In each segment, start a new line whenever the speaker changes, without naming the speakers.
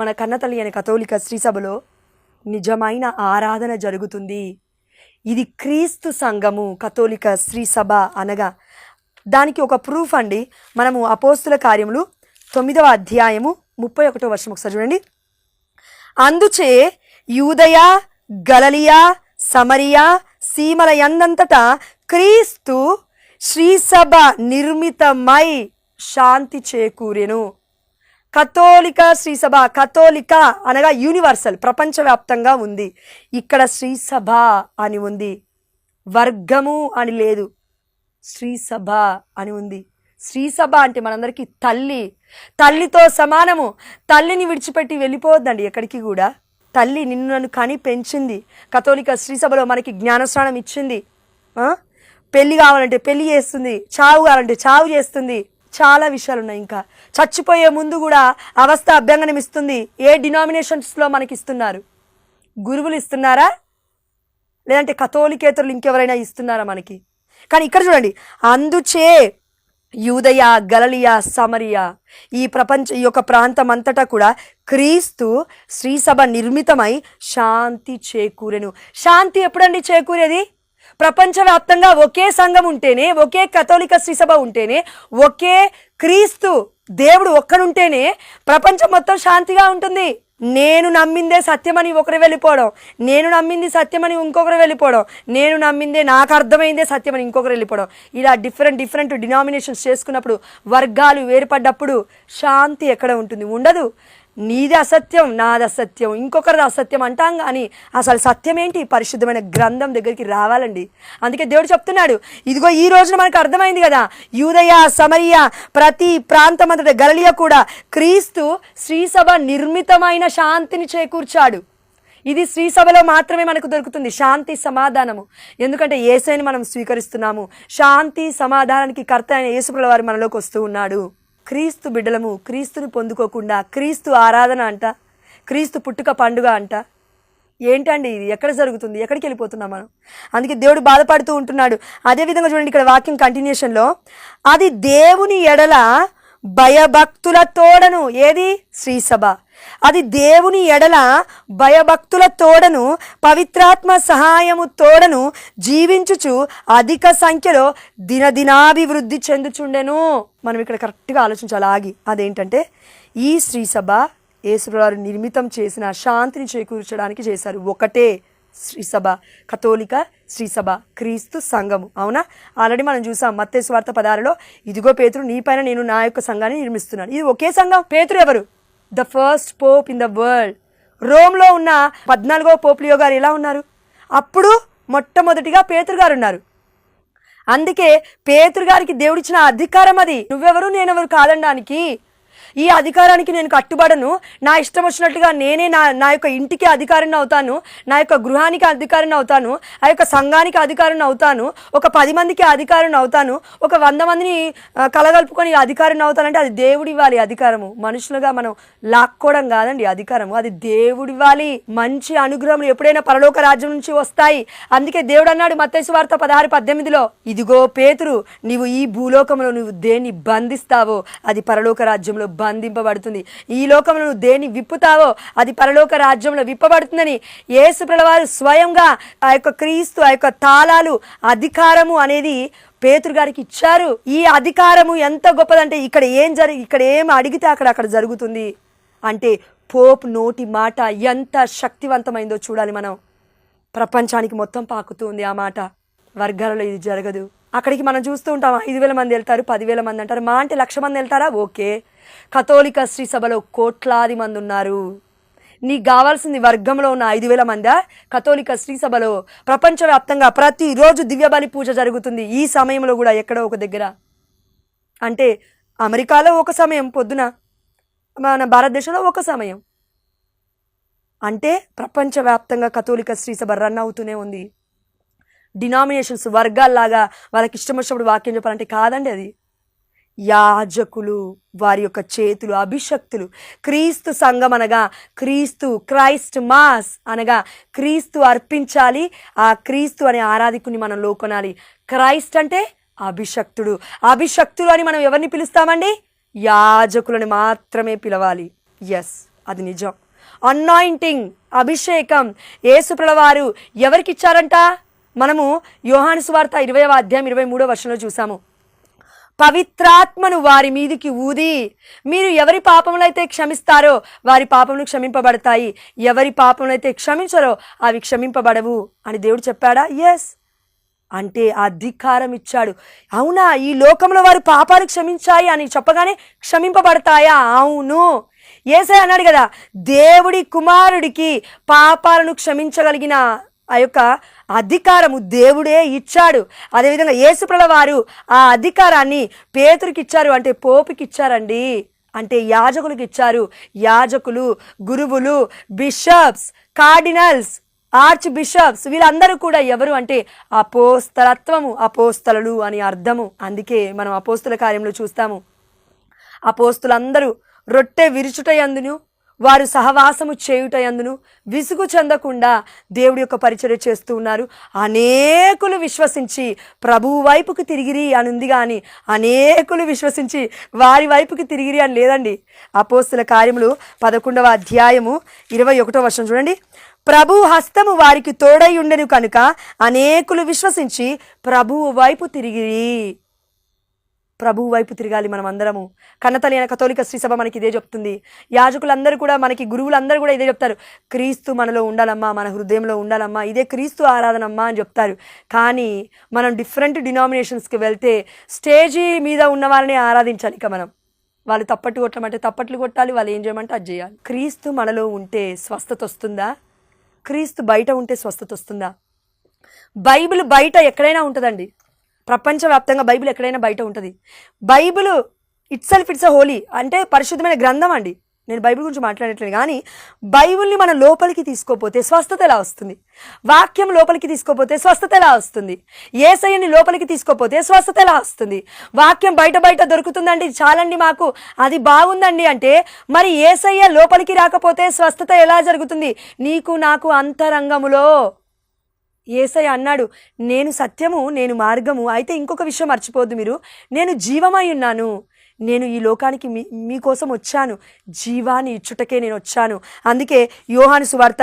మన కన్నతల్లి అనే కథోలిక శ్రీసభలో నిజమైన ఆరాధన జరుగుతుంది. ఇది క్రీస్తు సంఘము కథోలిక శ్రీసభ అనగా దానికి ఒక ప్రూఫ్ అండి. మనము అపోస్తుల కార్యములు తొమ్మిదవ అధ్యాయము ముప్పై ఒకటో వర్షం ఒకసారి చూడండి. అందుచే యూదయ గలలియా సమరియా సీమల ఎందంతటా క్రీస్తు శ్రీసభ నిర్మితమై శాంతి చేకూరెను. కథోలిక శ్రీసభ కథోలిక అనగా యూనివర్సల్ ప్రపంచవ్యాప్తంగా ఉంది. ఇక్కడ శ్రీసభ అని ఉంది. వర్గము అని లేదు. శ్రీసభ అని ఉంది. శ్రీసభ అంటే మనందరికీ తల్లి. తల్లితో సమానము. తల్లిని విడిచిపెట్టి వెళ్ళిపోవద్దండి ఎక్కడికి కూడా. తల్లి నిన్ను నన్ను కని పెంచింది. కథోలిక శ్రీసభలో మనకి జ్ఞానస్నానం ఇచ్చింది. పెళ్ళి కావాలంటే పెళ్ళి చేస్తుంది. చావు కావాలంటే చావు చేస్తుంది. చాలా విషయాలు ఉన్నాయి ఇంకా. చచ్చిపోయే ముందు కూడా అవస్థ అభ్యంగనం ఇస్తుంది. ఏ డినామినేషన్స్లో మనకి ఇస్తున్నారు గురువులు ఇస్తున్నారా? లేదంటే కథోలికేతరులు ఇంకెవరైనా ఇస్తున్నారా మనకి? కానీ ఇక్కడ చూడండి అందుచే యూదయ గలలియా సమరియా ఈ ప్రపంచ ఈ యొక్క ప్రాంతం అంతటా కూడా క్రీస్తు శ్రీసభ నిర్మితమై శాంతి చేకూరెను. శాంతి ఎప్పుడండి చేకూరేది? ప్రపంచవ్యాప్తంగా ఒకే సంఘం ఉంటేనే ఒకే కథోలిక శ్రీసభ ఉంటేనే ఒకే క్రీస్తు దేవుడు ఒక్కడుంటేనే ప్రపంచం మొత్తం శాంతిగా ఉంటుంది. నేను నమ్మిందే సత్యమని ఒకరు వెళ్ళిపోవడం నేను నమ్మింది సత్యమని ఇంకొకరు వెళ్ళిపోవడం నేను నమ్మిందే నాకు అర్థమైందే సత్యమని ఇంకొకరు వెళ్ళిపోవడం. ఇలా డిఫరెంట్ డిఫరెంట్ డినామినేషన్స్ చేసుకున్నప్పుడు వర్గాలు వేరుపడ్డప్పుడు శాంతి ఎక్కడ ఉంటుంది? ఉండదు. నీది అసత్యం నాది అసత్యం ఇంకొకరిది అసత్యం అంటాం కానీ అసలు సత్యం ఏంటి పరిశుద్ధమైన గ్రంథం దగ్గరికి రావాలండి. అందుకే దేవుడు చెప్తున్నాడు ఇదిగో ఈ రోజున మనకు అర్థమైంది కదా యూదయ సమరియ ప్రతి ప్రాంతం అంతటా గలలియ కూడా క్రీస్తు శ్రీసభ నిర్మితమైన శాంతిని చేకూర్చాడు. ఇది శ్రీసభలో మాత్రమే మనకు దొరుకుతుంది శాంతి సమాధానము. ఎందుకంటే ఏసైని మనం స్వీకరిస్తున్నాము శాంతి సమాధానానికి కర్త అయిన యేసుప్రభుల వారు మనలోకి వస్తూ ఉన్నాడు. క్రీస్తు బిడ్డలము క్రీస్తుని పొందుకోకుండా క్రీస్తు ఆరాధన అంట క్రీస్తు పుట్టుక పండుగ అంట. ఏంటండి ఇది? ఎక్కడ జరుగుతుంది? ఎక్కడికి వెళ్ళిపోతున్నాం మనం? అందుకే దేవుడు బాధపడుతూ ఉంటున్నాడు. అదేవిధంగా చూడండి ఇక్కడ వాక్యం కంటిన్యూషన్లో అది దేవుని ఎడల భయభక్తుల తోడను. ఏది? శ్రీసభ. అది దేవుని ఎడల భయభక్తుల తోడను పవిత్రాత్మ సహాయము తోడను జీవించుచు అధిక సంఖ్యలో దినదినాభివృద్ధి చెందుచుండెను. మనం ఇక్కడ కరెక్ట్గా ఆలోచించాలి. ఆగి అదేంటంటే ఈ శ్రీసభ యేసువారు నిర్మితం చేసిన శాంతిని చేకూర్చడానికి చేశారు ఒకటే శ్రీసభ. కథోలిక శ్రీసభ క్రీస్తు సంఘము. అవునా? ఆల్రెడీ మనం చూసాం మత్తే స్వార్థ పదాలలో ఇదిగో పేతురు నీ పైన నేను నా యొక్క సంఘాన్ని నిర్మిస్తున్నాను. ఇది ఒకే సంఘం? పేతురు ఎవరు? The first pope in the world రోమ్లో ఉన్న పద్నాలుగో పోపులియో గారు ఎలా ఉన్నారు? అప్పుడు మొట్టమొదటిగా పేతురు గారు ఉన్నారు. అందుకే పేతురు గారికి దేవుడిచ్చిన అధికారం అది. నువ్వెవరు నేనెవరు కాదనడానికి ఈ అధికారానికి నేను కట్టుబడను. నా ఇష్టం వచ్చినట్లుగా నేనే నా నా యొక్క ఇంటికి అధికారిని అవుతాను. నా యొక్క గృహానికి అధికారిని అవుతాను. ఆ యొక్క సంఘానికి అధికారిని అవుతాను. ఒక పది మందికి అధికారిని అవుతాను. ఒక వంద మందిని కలగలుపుకొని అధికారిని అవుతానంటే అది దేవుడి ఇవ్వాలి అధికారము. మనుషులుగా మనం లాక్కోవడం కాదండి అధికారము. అది దేవుడి ఇవ్వాలి. మంచి అనుగ్రహములు ఎప్పుడైనా పరలోక రాజ్యం నుంచి వస్తాయి. అందుకే దేవుడు అన్నాడు మత్స్సు వార్త పదహారు పద్దెనిమిదిలో ఇదిగో పేతురు నీవు ఈ భూలోకంలో నువ్వు దేన్ని బంధిస్తావో అది పరలోక రాజ్యంలో బంధింపబడుతుంది. ఈ లోకంలో నువ్వు దేన్ని విప్పుతావో అది పరలోక రాజ్యంలో విప్పబడుతుందని యేసు వారు స్వయంగా ఆ యొక్క క్రీస్తు ఆ యొక్క తాళాలు అధికారము అనేది పేతురు గారికి ఇచ్చారు. ఈ అధికారము ఎంత గొప్పదంటే ఇక్కడ ఏం జరిగి ఇక్కడ ఏం అడిగితే అక్కడ అక్కడ జరుగుతుంది. అంటే పోప్ నోటి మాట ఎంత శక్తివంతమైందో చూడాలి మనం. ప్రపంచానికి మొత్తం పాకుతుంది ఆ మాట. వర్గాలలో ఇది జరగదు. అక్కడికి మనం చూస్తూ ఉంటాం ఐదు వేల మంది వెళ్తారు పదివేల మంది అంటారు మా అంటే లక్ష మంది వెళ్తారా? ఓకే. కథోలిక శ్రీ సభలో కోట్లాది మంది ఉన్నారు. నీకు కావాల్సింది వర్గంలో ఉన్న ఐదు వేల మందా? కథోలిక స్త్రీ సభలో ప్రపంచవ్యాప్తంగా ప్రతిరోజు దివ్యబలి పూజ జరుగుతుంది. ఈ సమయంలో కూడా ఎక్కడో ఒక దగ్గర. అంటే అమెరికాలో ఒక సమయం పొద్దున మన భారతదేశంలో ఒక సమయం. అంటే ప్రపంచవ్యాప్తంగా కథోలిక స్త్రీ సభ రన్ అవుతూనే ఉంది. డినామినేషన్స్ వర్గాల్లాగా వాళ్ళకి ఇష్టం వచ్చినప్పుడు వాక్యం చెప్పాలంటే కాదండి అది. యాజకులు వారి యొక్క చేతులు అభిషక్తులు. క్రీస్తు సంఘం అనగా క్రీస్తు క్రైస్ట్ మాస్ అనగా క్రీస్తు అర్పించాలి. ఆ క్రీస్తు అనే ఆరాధికుని మనం లోకొనాలి. క్రైస్ట్ అంటే అభిషక్తుడు. అభిషక్తులు అని మనం ఎవరిని పిలుస్తామండి? యాజకులని మాత్రమే పిలవాలి. ఎస్ అది నిజం. అన్నాయింటింగ్ అభిషేకం. ఏసుప్రలవారు ఎవరికి ఇచ్చారంట మనము యోహాను సువార్త ఇరవై అధ్యాయం ఇరవై మూడో వర్షంలో చూసాము. పవిత్రాత్మను వారి మీదికి ఊది. మీరు ఎవరి పాపములైతే క్షమిస్తారో వారి పాపములు క్షమింపబడతాయి. ఎవరి పాపములైతే క్షమించరో అవి క్షమింపబడవు అని దేవుడు చెప్పాడా? ఎస్ అంటే అధికారం ఇచ్చాడు. అవునా? ఈ లోకంలో వారు పాపాలు క్షమించాయి అని చెప్పగానే క్షమింపబడతాయా? అవును. ఏసే అన్నాడు కదా దేవుడి కుమారుడికి పాపాలను క్షమించగలిగిన ఆ యొక్క అధికారము దేవుడే ఇచ్చాడు. అదేవిధంగా యేసుప్రల వారు ఆ అధికారాన్ని పేతురికి ఇచ్చారు అంటే పోపుకి ఇచ్చారండి అంటే యాజకులకు ఇచ్చారు యాజకులు గురువులు బిషప్స్ కార్డినల్స్ ఆర్చ్ బిషప్స్ వీళ్ళందరూ కూడా ఎవరు అంటే అపోస్తలత్వము అపోస్తలు అని అర్థము. అందుకే మనం అపోస్తుల కార్యంలో చూస్తాము. అపోస్తులందరూ రొట్టె విరుచుటయందును వారు సహవాసము చేయుటయందును విసుగు చెందకుండా దేవుడి యొక్క పరిచర్య చేస్తూ ఉన్నారు. అనేకులు విశ్వసించి ప్రభువు వైపుకు తిరిగిరి అని ఉంది కానీ అనేకులు విశ్వసించి వారి వైపుకి తిరిగిరి అని లేదండి. అపోస్తుల కార్యములు పదకొండవ అధ్యాయము ఇరవై ఒకటో వర్షం చూడండి. ప్రభు హస్తము వారికి తోడై ఉండెను కనుక అనేకులు విశ్వసించి ప్రభువు వైపు తిరిగిరి. ప్రభువు వైపు తిరగాలి మనం అందరము కన్నతల్లి అయిన కథోలిక శ్రీ సభ మనకి ఇదే చెప్తుంది. యాజకులందరూ కూడా మనకి గురువులందరూ కూడా ఇదే చెప్తారు. క్రీస్తు మనలో ఉండాలమ్మా మన హృదయంలో ఉండాలమ్మా ఇదే క్రీస్తు ఆరాధనమ్మా అని చెప్తారు. కానీ మనం డిఫరెంట్ డినామినేషన్స్కి వెళ్తే స్టేజీ మీద ఉన్న వాళ్ళని ఆరాధించాలి ఇక మనం. వాళ్ళు తప్పట్టు కొట్టమంటే తప్పట్లు కొట్టాలి వాళ్ళు ఏం చేయమంటే అది చేయాలి. క్రీస్తు మనలో ఉంటే స్వస్థత వస్తుందా? క్రీస్తు బయట ఉంటే స్వస్థత వస్తుందా? బైబిల్ బయట ఎక్కడైనా ఉంటుందండి. ప్రపంచవ్యాప్తంగా బైబిల్ ఎక్కడైనా బయట ఉంటుంది. Bible itself it's a holy అంటే పరిశుద్ధమైన గ్రంథం అండి. నేను బైబిల్ గురించి మాట్లాడట్లేదు కానీ బైబిల్ని మన లోపలికి తీసుకోపోతే స్వస్థత ఎలా వస్తుంది? వాక్యం లోపలికి తీసుకోపోతే స్వస్థత ఎలా వస్తుంది? ఏసయ్యని లోపలికి తీసుకోపోతే స్వస్థత ఎలా వస్తుంది? వాక్యం బయట బయట దొరుకుతుందండి చాలండి మాకు. అది బాగుందండి అంటే మరి ఏసయ్య లోపలికి రాకపోతే స్వస్థత ఎలా జరుగుతుంది? నీకు నాకు అంతరంగములో ఏసై అన్నాడు నేను సత్యము నేను మార్గము. అయితే ఇంకొక విషయం మర్చిపోద్దు మీరు. నేను జీవమై ఉన్నాను. నేను ఈ లోకానికి మీ మీకోసం వచ్చాను. జీవాన్ని ఇచ్చుటకే నేను వచ్చాను. అందుకే యోహాను సువార్త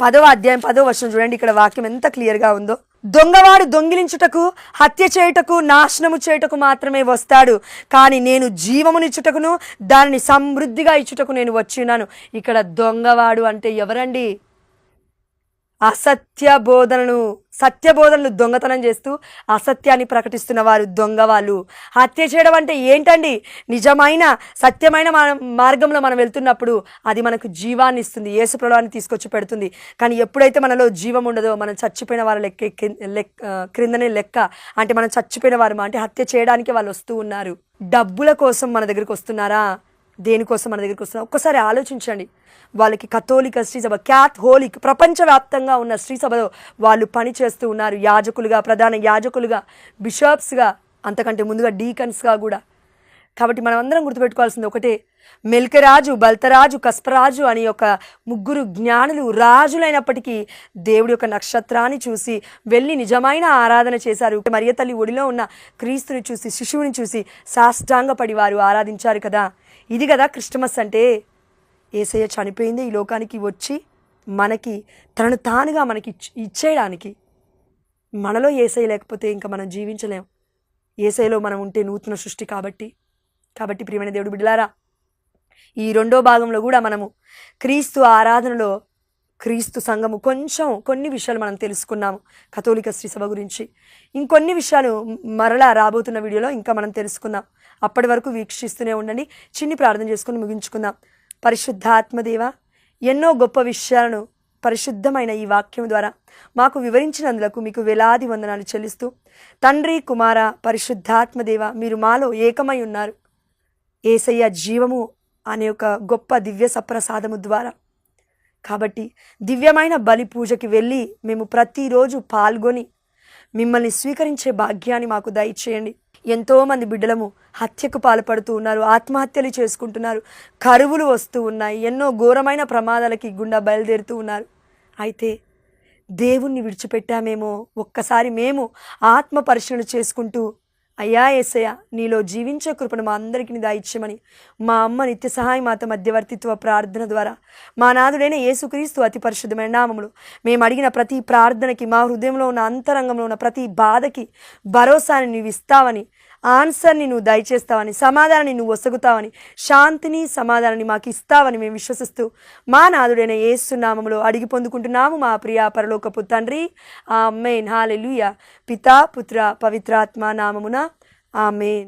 పదవ అధ్యాయం పదవ వర్షం చూడండి. ఇక్కడ వాక్యం ఎంత క్లియర్గా ఉందో. దొంగవాడు దొంగిలించుటకు హత్య చేయుటకు నాశనము చేయుటకు మాత్రమే వస్తాడు. కానీ నేను జీవమునిచ్చుటకును దానిని సమృద్ధిగా ఇచ్చుటకు నేను వచ్చినాను ఇక్కడ దొంగవాడు అంటే ఎవరండి? అసత్య బోధనను సత్య బోధనలు దొంగతనం చేస్తూ అసత్యాన్ని ప్రకటిస్తున్న వారు దొంగవాళ్ళు. హత్య చేయడం అంటే ఏంటండి? నిజమైన సత్యమైన మన- మార్గంలో మనం వెళ్తున్నప్పుడు అది మనకు జీవాన్ని ఇస్తుంది యేసు ప్రభావాన్ని తీసుకొచ్చి పెడుతుంది. కానీ ఎప్పుడైతే మనలో జీవం ఉండదో మనం చచ్చిపోయిన వారి లెక్క కిం- క్రిందనే లెక్క అంటే మనం చచ్చిపోయిన వారు అంటే హత్య చేయడానికి వాళ్ళు వస్తూ ఉన్నారు. డబ్బుల కోసం మన దగ్గరికి వస్తున్నారా? దేనికోసం మన దగ్గరికి వస్తున్నారు ఒక్కసారి ఆలోచించండి. వాళ్ళకి కథోలిక శ్రీసభ క్యాత్ హోలిక్ ప్రపంచవ్యాప్తంగా ఉన్న శ్రీసభలో వాళ్ళు పని చేస్తూ ఉన్నారు. యాజకులుగా ప్రధాన యాజకులుగా బిషప్స్గా అంతకంటే ముందుగా డీకన్స్గా కూడా. కాబట్టి మనం అందరం గుర్తుపెట్టుకోవాల్సింది ఒకటే. మెల్కరాజు బల్తరాజు కస్పరాజు అని ఒక ముగ్గురు జ్ఞానులు రాజులైనప్పటికీ దేవుడి యొక్క నక్షత్రాన్ని చూసి వెళ్ళి నిజమైన ఆరాధన చేశారు. మరియ తల్లి ఒడిలో ఉన్న క్రీస్తుని చూసి శిశువుని చూసి సాష్టాంగపడి వారు ఆరాధించారు కదా. ఇది కదా క్రిస్టమస్ అంటే. ఏసయ్య చనిపోయింది ఈ లోకానికి వచ్చి మనకి తనను తానుగా మనకి ఇచ్చేయడానికి మనలో ఏసై లేకపోతే ఇంకా మనం జీవించలేం. ఏసైలో మనం ఉంటే నూతన సృష్టి కాబట్టి. కాబట్టి ప్రియమైన దేవుడు బిడ్డలారా ఈ రెండో భాగంలో కూడా మనము క్రీస్తు ఆరాధనలో క్రీస్తు సంఘము కొంచెం కొన్ని విషయాలు మనం తెలుసుకున్నాము కథోలిక శ్రీ సభ గురించి. ఇంకొన్ని విషయాలు మరలా రాబోతున్న వీడియోలో ఇంకా మనం తెలుసుకుందాం. అప్పటి వరకు వీక్షిస్తూనే ఉండండి. చిన్ని ప్రార్థన చేసుకుని ముగించుకుందాం. పరిశుద్ధాత్మదేవ ఎన్నో గొప్ప విషయాలను పరిశుద్ధమైన ఈ వాక్యం ద్వారా మాకు వివరించినందులకు మీకు వేలాది వందనాలు చెల్లిస్తూ తండ్రి కుమార పరిశుద్ధాత్మదేవ మీరు మాలో ఏకమై ఉన్నారు. ఏసయ్య జీవము అనే ఒక గొప్ప దివ్య సప్రసాదము ద్వారా కాబట్టి దివ్యమైన బలి పూజకి వెళ్ళి మేము ప్రతిరోజు పాల్గొని మిమ్మల్ని స్వీకరించే భాగ్యాన్ని మాకు దయచేయండి. ఎంతోమంది బిడ్డలము హత్యకు పాల్పడుతూ ఉన్నారు ఆత్మహత్యలు చేసుకుంటున్నారు కరువులు వస్తూ ఉన్నాయి ఎన్నో ఘోరమైన ప్రమాదాలకి గుండా బయలుదేరుతూ ఉన్నారు. అయితే దేవుణ్ణి విడిచిపెట్టామేమో ఒక్కసారి మేము ఆత్మ పరిశీలన చేసుకుంటూ అయ్యా ఏసయ్య నీలో జీవించే కృపను మా అందరికీ దాయిచ్చమని మా అమ్మ నిత్య సహాయ మాత మధ్యవర్తిత్వ ప్రార్థన ద్వారా. మా నాదుడైన యేసుక్రీస్తు అతి పరిశుద్ధమైన నామములు. మేము అడిగిన ప్రతి ప్రార్థనకి మా హృదయంలో ఉన్న అంతరంగంలో ఉన్న ప్రతి బాధకి భరోసాని నీవు ఇస్తావని ఆన్సర్ని నువ్వు దయచేస్తావని సమాధానాన్ని నువ్వు ఒసగుతావని శాంతిని సమాధానాన్ని మాకు ఇస్తావని మేము విశ్వసిస్తూ మా నాదుడైన యేసు నామములో అడిగి పొందుకుంటున్నాము మా ప్రియ పరలోకపు తండ్రి. ఆ మెయిన్ హాలెలుయ. పితా పుత్ర పవిత్రాత్మ నామమున ఆమెన్.